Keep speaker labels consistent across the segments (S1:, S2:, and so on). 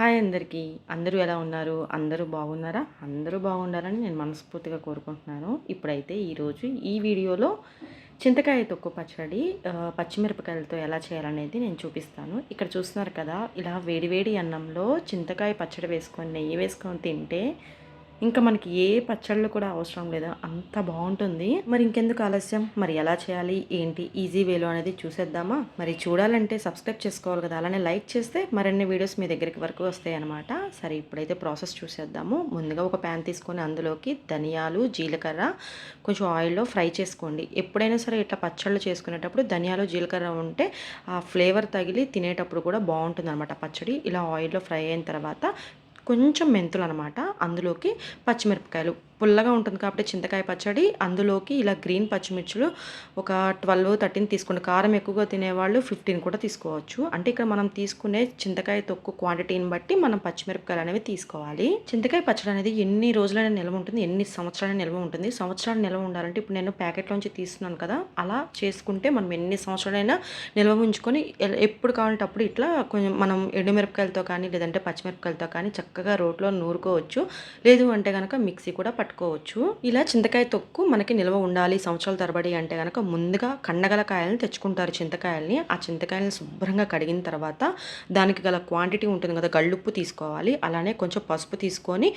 S1: Hi అందరికీ. అందరూ ఎలా ఉన్నారు? అందరూ బాగున్నారా? అందరూ బాగుండాలని నేను మనస్ఫూర్తిగా కోరుకుంటున్నాను. ఇప్పుడైతే ఈరోజు ఈ వీడియోలో చింతకాయ తొక్కు పచ్చడి పచ్చిమిరపకాయలతో ఎలా చేయాలనేది నేను చూపిస్తాను. ఇక్కడ చూస్తున్నారు కదా ఇలా వేడివేడి అన్నంలో చింతకాయ పచ్చడి వేసుకొని నెయ్యి వేసుకొని తింటే ఇంకా మనకి ఏ పచ్చళ్ళు కూడా అవసరం లేదు? అంత బాగుంటుంది. మరి ఇంకెందుకు ఆలస్యం? మరి ఎలా చేయాలి? ఏంటి? ఈజీ వేలో అనేది చూసేద్దామా? మరి చూడాలంటే సబ్స్క్రైబ్ చేసుకోవాలి కదా? అలానే లైక్ చేస్తే మరిన్ని వీడియోస్ మీ దగ్గరికి వరకు వస్తాయి అనమాట సరే ఇప్పుడైతే ప్రాసెస్ చూసేద్దాము. ముందుగా ఒక ప్యాన్ తీసుకొని అందులోకి ధనియాలు జీలకర్ర కొంచెం ఆయిల్లో ఫ్రై చేసుకోండి. ఎప్పుడైనా సరే ఇట్లా పచ్చళ్ళు చేసుకునేటప్పుడు ధనియాలు జీలకర్ర ఉంటే ఆ ఫ్లేవర్ తగిలి తినేటప్పుడు కూడా బాగుంటుంది అనమాట పచ్చడి. ఇలా ఆయిల్లో ఫ్రై అయిన తర్వాత కొంచెం మెంతులు అనమాట అందులోకి పచ్చిమిరపకాయలు. పుల్లగా ఉంటుంది కాబట్టి చింతకాయ పచ్చడి. అందులోకి ఇలా గ్రీన్ పచ్చిమిర్చులు ఒక ట్వెల్వ్ థర్టీన్ తీసుకోండి కారం ఎక్కువగా తినేవాళ్ళు ఫిఫ్టీన్ కూడా తీసుకోవచ్చు. అంటే ఇక్కడ మనం తీసుకునే చింతకాయ తొక్కు క్వాంటిటీని బట్టి మనం పచ్చిమిరపకాయలు అనేవి తీసుకోవాలి. చింతకాయ పచ్చడి అనేది ఎన్ని రోజులైనా నిల్వ ఉంటుంది ఎన్ని సంవత్సరాలైనా నిల్వ ఉంటుంది. సంవత్సరాలు నిల్వ ఉండాలంటే ఇప్పుడు నేను ప్యాకెట్లోంచి తీస్తున్నాను కదా అలా చేసుకుంటే మనం ఎన్ని సంవత్సరాలైనా నిల్వ ఉంచుకొని ఎప్పుడు కావాలంటే అప్పుడు ఇట్లా కొంచెం మనం ఎండుమిరపకాయలతో కానీ లేదంటే పచ్చిమిరపకాయలతో కానీ చక్కగా రోట్లో నూరుకోవచ్చు. లేదు అంటే కనుక మిక్సీ కూడా పట్టుకోవచ్చు. ఇలా చింతకాయ తొక్కు మనకి నిల్వ ఉండాలి. సంవత్సరాల తరబడి అంటే కనుక ముందుగా కండగల కాయలను తెచ్చుకుంటారు చింతకాయల్ని. ఆ చింతకాయలను శుభ్రంగా కడిగిన తర్వాత దానికి గల క్వాంటిటీ ఉంటుంది కదా గళ్ళుప్పు తీసుకోవాలి. అలానే కొంచెం పసుపు తీసుకొని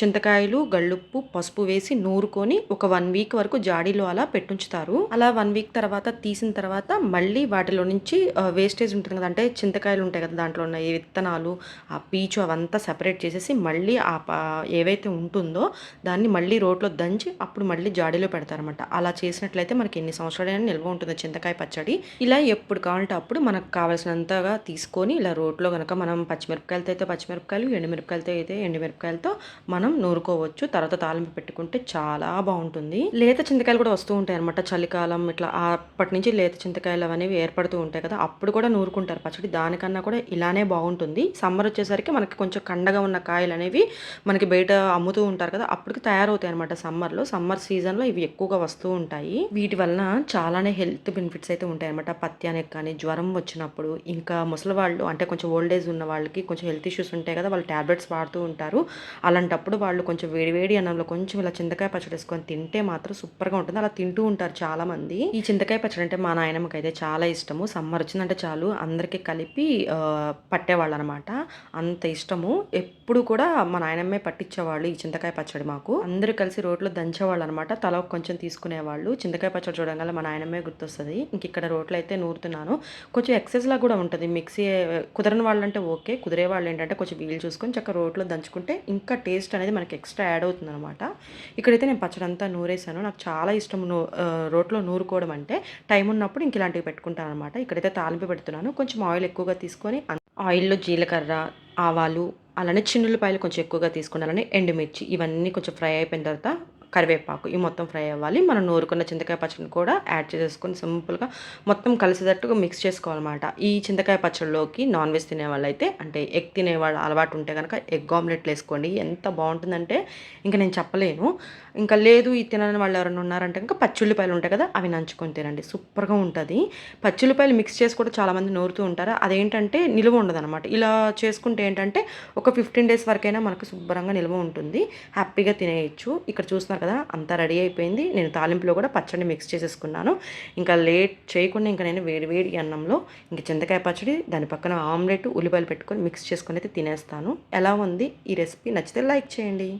S1: చింతకాయలు గళ్ళుప్పు పసుపు వేసి నూరుకొని ఒక వన్ వీక్ వరకు జాడీలో అలా పెట్టుంచుతారు. అలా వన్ వీక్ తర్వాత తీసిన తర్వాత మళ్ళీ వాటిలో నుంచి వేస్టేజ్ ఉంటుంది కదా అంటే చింతకాయలు ఉంటాయి కదా దాంట్లో ఉన్న విత్తనాలు ఆ పీచు అవంతా సెపరేట్ చేసేసి మళ్ళీ ఆ ఏవైతే ఉంటుందో దాన్ని మళ్ళీ రోట్లో దంచి అప్పుడు మళ్ళీ జాడీలో పెడతారనమాట అలా చేసినట్లయితే మనకి ఎన్ని సంవత్సరాలైనా నిల్వ ఉంటుంది. చింతకాయ పచ్చడి ఇలా ఎప్పుడు కావాలంటే అప్పుడు మనకు కావాల్సినంతగా తీసుకొని ఇలా రోట్లో కనుక మనం పచ్చిమిరపకాయలతో అయితే పచ్చిమిరపకాయలు ఎండుమిరపకాయలతో అయితే ఎండుమిరపకాయలతో మనం నూరుకోవచ్చు. తర్వాత తాలింపు పెట్టుకుంటే చాలా బాగుంటుంది. లేత చింతకాయలు కూడా వస్తూ ఉంటాయి అనమాట చలికాలం ఇట్లా అప్పటి నుంచి లేత చింతకాయలు అనేవి ఏర్పడుతూ ఉంటాయి కదా అప్పుడు కూడా నూరుకుంటారు. పచ్చడి దానికన్నా కూడా ఇలానే బాగుంటుంది. సమ్మర్ వచ్చేసరికి మనకి కొంచెం కండగా ఉన్న కాయలు అనేవి మనకి బయట అమ్ముతూ ఉంటారు కదా అప్పటికి తయారవుతాయి అనమాట సమ్మర్లో. సమ్మర్ సీజన్లో ఇవి ఎక్కువగా వస్తూ ఉంటాయి. వీటి వలన చాలానే హెల్త్ బెనిఫిట్స్ అయితే ఉంటాయి అనమాట పత్యానికి కానీ జ్వరం వచ్చినప్పుడు ఇంకా ముసలి వాళ్ళు అంటే కొంచెం ఓల్డ్ ఏజ్ ఉన్న వాళ్ళకి కొంచెం హెల్త్ ఇష్యూస్ ఉంటాయి కదా వాళ్ళు టాబ్లెట్స్ వాడుతూ ఉంటారు. అలాంటప్పుడు వాళ్ళు కొంచెం వేడివేడి అన్నంలో కొంచెం ఇలా చింతకాయ పచ్చడి వేసుకొని తింటే మాత్రం సూపర్గా ఉంటుంది. అలా తింటూ ఉంటారు చాలా మంది ఈ చింతకాయ పచ్చడి అంటే మా నాయనమ్మకి అయితే చాలా ఇష్టము. సమ్మర్ వచ్చిందంటే చాలు అందరికీ కలిపి పట్టేవాళ్ళు అనమాట అంత ఇష్టము. ఎప్పుడు కూడా మా నాయనమ్మే పట్టించేవాళ్ళు ఈ చింతకాయ పచ్చడి మాకు. అందరూ కలిసి రోట్లో దంచేవాళ్ళు అనమాట తల కొంచెం తీసుకునేవాళ్ళు. చింతకాయ పచ్చడి చూడగానే మన ఆయనమే గుర్తొస్తుంది. ఇంక ఇక్కడ రోట్లో అయితే నూరుతున్నాను. కొంచెం ఎక్సైజ్ లా కూడా ఉంటుంది. మిక్సీ కుదరని వాళ్ళు అంటే ఓకే. కుదిరే వాళ్ళు ఏంటంటే కొంచెం వీలు చూసుకొని చక్కగా రోట్లో దంచుకుంటే ఇంకా టేస్ట్ అనేది మనకి ఎక్స్ట్రా యాడ్ అవుతుంది అనమాట ఇక్కడైతే నేను పచ్చడి అంతా నూరేసాను. నాకు చాలా ఇష్టం నూ రోట్లో నూరుకోవడం అంటే. టైం ఉన్నప్పుడు ఇంక ఇలాంటివి పెట్టుకుంటాను అనమాట ఇక్కడైతే తాలింపు పెడుతున్నాను. కొంచెం ఆయిల్ ఎక్కువగా తీసుకొని ఆయిల్లో జీలకర్ర ఆవాలు అలానే చిన్నులపాయలు కొంచెం ఎక్కువగా తీసుకుని ఎండుమిర్చి ఇవన్నీ కొంచెం ఫ్రై అయిపోయిన తర్వాత కరివేపాకు ఇవి మొత్తం ఫ్రై అవ్వాలి. మనం నూరుకున్న చింతకాయ పచ్చడిని కూడా యాడ్ చేసేసుకొని సింపుల్గా మొత్తం కలిసేటట్టుగా మిక్స్ చేసుకోవాలన్నమాట. ఈ చింతకాయ పచ్చడిలోకి నాన్ వెజ్ తినే వాళ్ళైతే అంటే ఎగ్ తినే వాళ్ళు అలవాటు ఉంటే కనుక ఎగ్ ఆమ్లెట్లు వేసుకోండి. ఎంత బాగుంటుందంటే ఇంకా నేను చెప్పలేను. ఇంకా లేదు ఈ తినని వాళ్ళు ఎవరైనా ఉన్నారంటే ఇంకా పచ్చుల్లిపాయలు ఉంటాయి కదా అవి నంచుకొని తినండి. సూపర్గా ఉంటుంది. పచ్చుల్లిపాయలు మిక్స్ చేసి కూడా చాలామంది నూరుతూ ఉంటారు. అదేంటంటే నిలువ ఉండదు అనమాట ఇలా చేసుకుంటే ఏంటంటే ఒక ఫిఫ్టీన్ డేస్ వరకైనా మనకు శుభ్రంగా నిల్వ ఉంటుంది. హ్యాపీగా తినేయచ్చు. ఇక్కడ చూస్తున్నారు కదా అంతా రెడీ అయిపోయింది. నేను తాలింపులో కూడా పచ్చడి మిక్స్ చేసేసుకున్నాను. ఇంకా లేట్ చేయకుండా ఇంకా నేను వేడి వేడి అన్నంలో ఇంక చింతకాయ పచ్చడి దాని పక్కన ఆమ్లెట్ ఉల్లిపాయలు పెట్టుకొని మిక్స్ చేసుకొని అయితే తినేస్తాను. ఎలా ఉంది ఈ రెసిపీ? నచ్చితే లైక్ చేయండి.